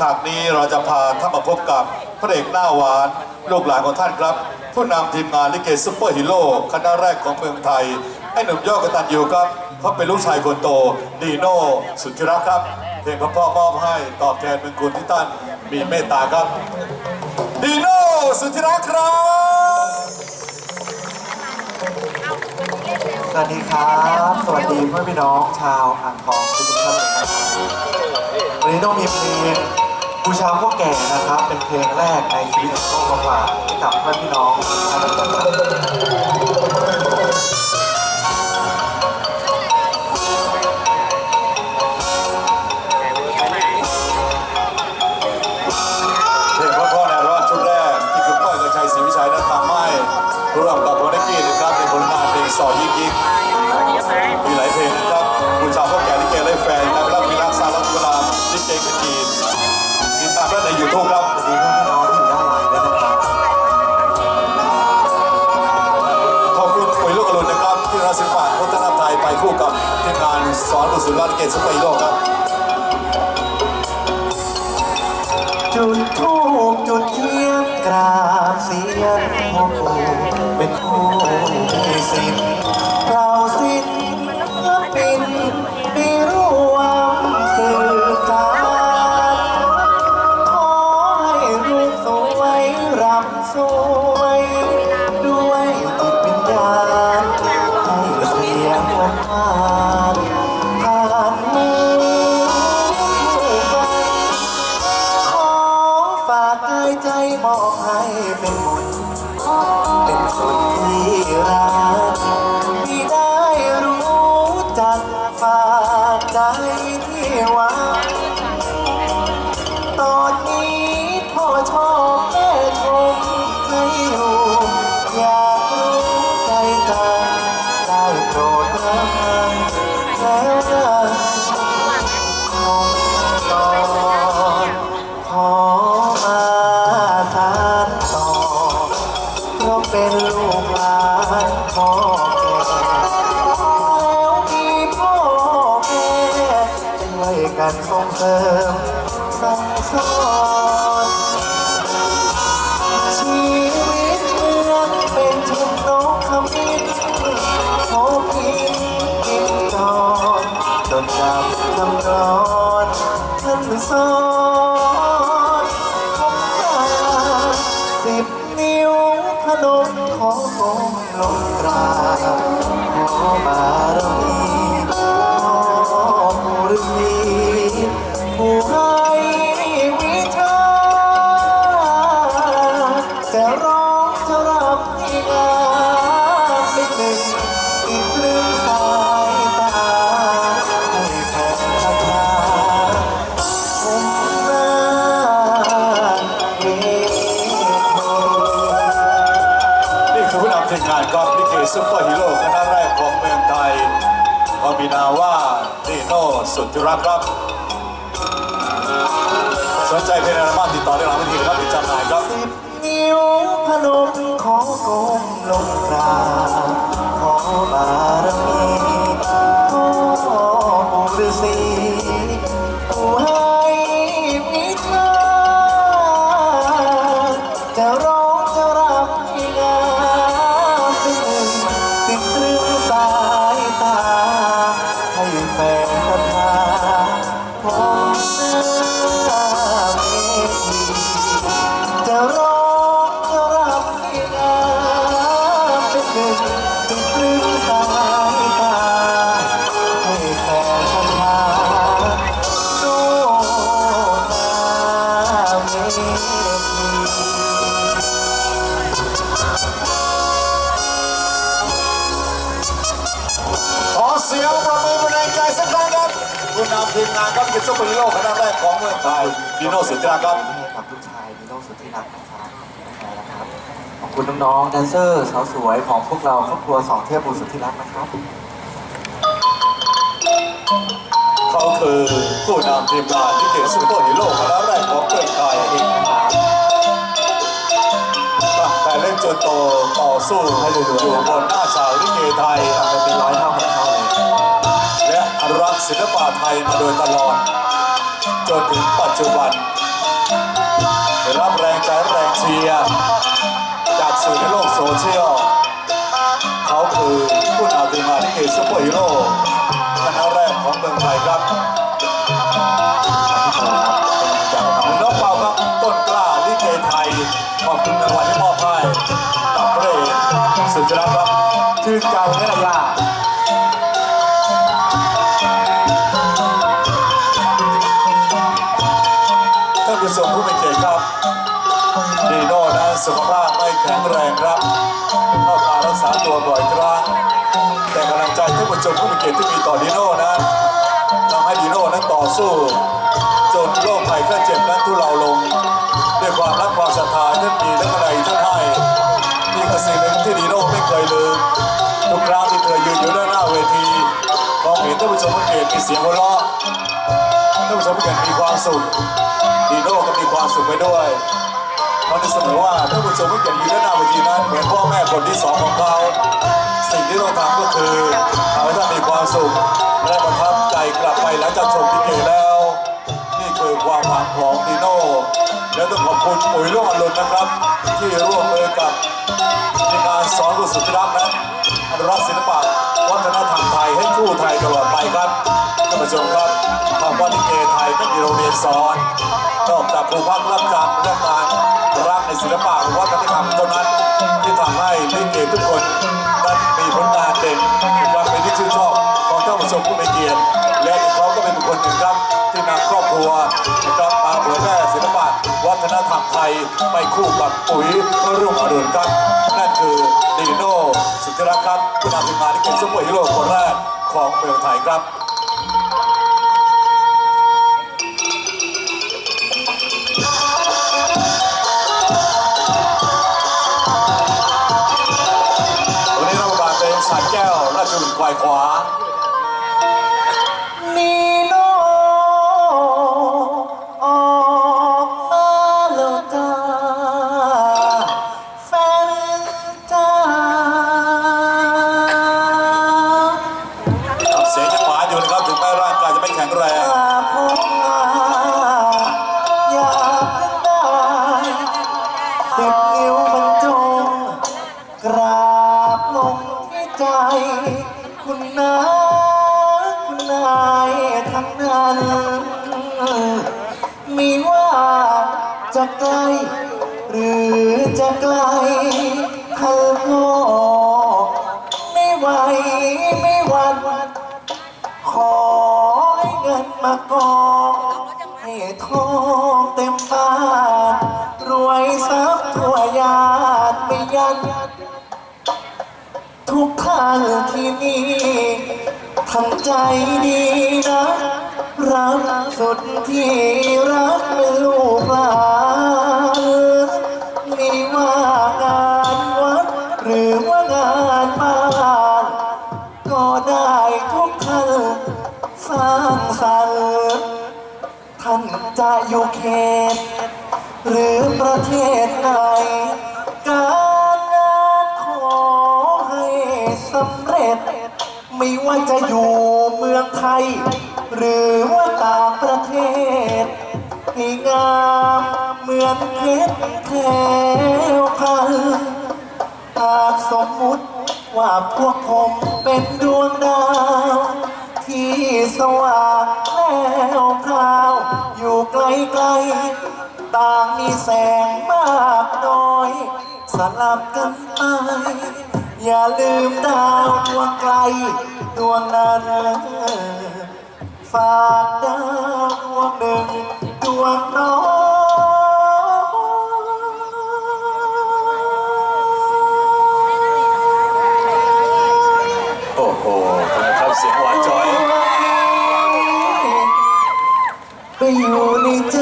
ฉากนี้เราจะพาท่านมาพบกับพระเอกหน้าหวานลูกหลานของท่านครับ ผู้นำทีมงานลิเกซุปเปอร์ฮีโร่คณะแรกของเมืองไทย ไอ้หนุ่มยอดกตันยูครับเขาเป็นลูกชายคนโตดีโน่สุดที่รักครับ เพลงพ่อมอบให้ตอบแทนเป็นคุณที่ท่านมีเมตตาครับ ดีโน่สุดที่รักครับสวัสดีครับ สวัสดีเพื่อนพี่น้องชาวอ่างทองทุกท่านเลยครับวันนี้ต้องมีเพลง บูชาพ่อแก่นะครับ เป็นเพลงแรกในชีวิตของพ่อมาฝากให้กับเพื่อนพี่น้องทุกท่านเลยครับ สอนบุษรา โปรดรับแล้วนะคงก่อนขอมาทานต่อเพราะเป็นลูกหลานพ่อแก่แล้วมีพ่อแม่ช่วยกันส่งเสริมสั่งสอนชี จำ ครับลิเกซุปเปอร์ฮีโร่คณะแรกของเมืองไทยก็มีนาว่าดีโน่สุดที่รักครับ สนใจเพลงอะไรบ้างติดต่อได้หลังเวทีครับติดจำหน่ายครับ สิบนิ้วพนมขอโกมลงกราบขอบารมี ครับผู้นำทีมงานครับลิเกซุปเปอร์ฮีโร่คณะแรกของเมืองไทยดีโน่สุดที่รักครับให้กับลูกชายนีโน่สุดที่รักนะครับนะครับ ขอบคุณน้องๆแดนเซอร์สาวสวยของพวกเราครอบครัวสองเทพบุตรสุดที่รักนะครับ เขาคือผู้นำทีมงานลิเกซุปเปอร์ฮีโร่คณะแรกของเมืองไทยตั้งแต่เล่นจนโตต่อสู้ให้อยู่บนหน้าเสาลิเกไทยทำไปเป็นร้อยเท่า ไทยมาโดยตลอด จนถึงปัจจุบันได้รับแรงใจแรงเชียร์จากสื่อในโลกโซเชียล เขาคือผู้นำทีมงานที่เกซุปเปอร์ฮีโร่คณะแรกของเมืองไทยครับจากน้องเปาครับต้นกล้าลิเกไทยขอบคุณรางวัลที่มอบให้กับพระเอกสุดยอดครับชื่นใจไหมล่ะยา เกียรติครับดีโน่นั้นสุขภาพไม่แข็งแรงครับเข้ามารักษาตัวบ่อยครั้งแต่กำลังใจท่ผู้ชมผู้มีเกียรติที่มีต่อดีโน่นั้นทำให้ดีโน่นั้นต่อสู้ จนโรคภัยแค่เจ็บนั้นทุเลาลง ด้วยความรักความศรัทธาท่านมีและกระไรท่านให้นี่คือสิ่งหนึ่งที่ดีโน่ไม่เคยลืมทุกครั้งที่เธอยืนอยู่ด้านหน้าเวทีมองเห็นท่านผู้ชมผู้เกียรติมีเสียงหัวเราะท่านผู้ชมผู้เกียรติมีความสุข ดีโน่ก็มีความสุขไปด้วยมันจะเสนอว่าท่านผู้ชมที่เกิดอยู่ด้านหน้าเวทีนั้นเหมือนพ่อแม่คนที่สองของเขาสิ่งที่ต้องทำก็คือทำให้ท่านมีความสุขและประทับใจกลับไปหลังจากชมพิเกแล้ว นี่คือความหวังของดีโน่และต้องขอบคุณปุ๋ยลูกอรุณนะครับ ที่ร่วมมือกับทีมงานสอนรุ่สุดที่รักนั้นอนุรักษ์ศิลปะวัฒนธรรมไทยให้คู่ไทยตลอดไปครับ ผู้ชมครับคำว่าลิเกไทยไม่มีโรงเรียนสอนนอกจากครูพักรับจำเรื่องงานรักในศิลปะวัฒนธรรมเท่านั้นที่ทำให้ลิเกทุกคนนั้นมีผลงานเด่นนะครับเป็นที่ชื่นชอบของท่านผู้ชมผู้มีเกียรติและเขาก็เป็นบุคคลหนึ่งครับที่นำครอบครัวนะครับมาเผยแพร่ศิลปะวัฒนธรรมไทยไปคู่กับปุ๋ยรุ่งอรุณครับนั่นคือดีโน่สุธิรักครับผู้นำทีมงานที่เป็นซุปเปอร์ฮีโร่คนแรกของเมืองไทยครับ วันนี้เราบาดเป็นสายแก้วราชบุรีควายขวา กลหรือจะไกลเธอก็ไม่ไหวไม่หวันขอให้เงินมากองให้ทองเต็มบ้านรวยทรัพย์ทั่วยาดไม่ยันทุกท่านที่นี่ทำใจดีนะรักสุดที่ อยู่เมืองไทย หรือว่าต่างประเทศให้งามเหมือนเพชรแถวพันหากสมมุติว่าพวกผมเป็นดวงดาว ที่สว่างแล้วพราว อยู่ไกลๆต่างมีแสงมากน้อย สลับกันไป อย่าลืมดาวดวงไกล ดวงนั้นฝากดาวดวงหนึ่งดวงน้อยโอ้โหนะครับเสียงหวานจ้อย ไปอยู่ในใจ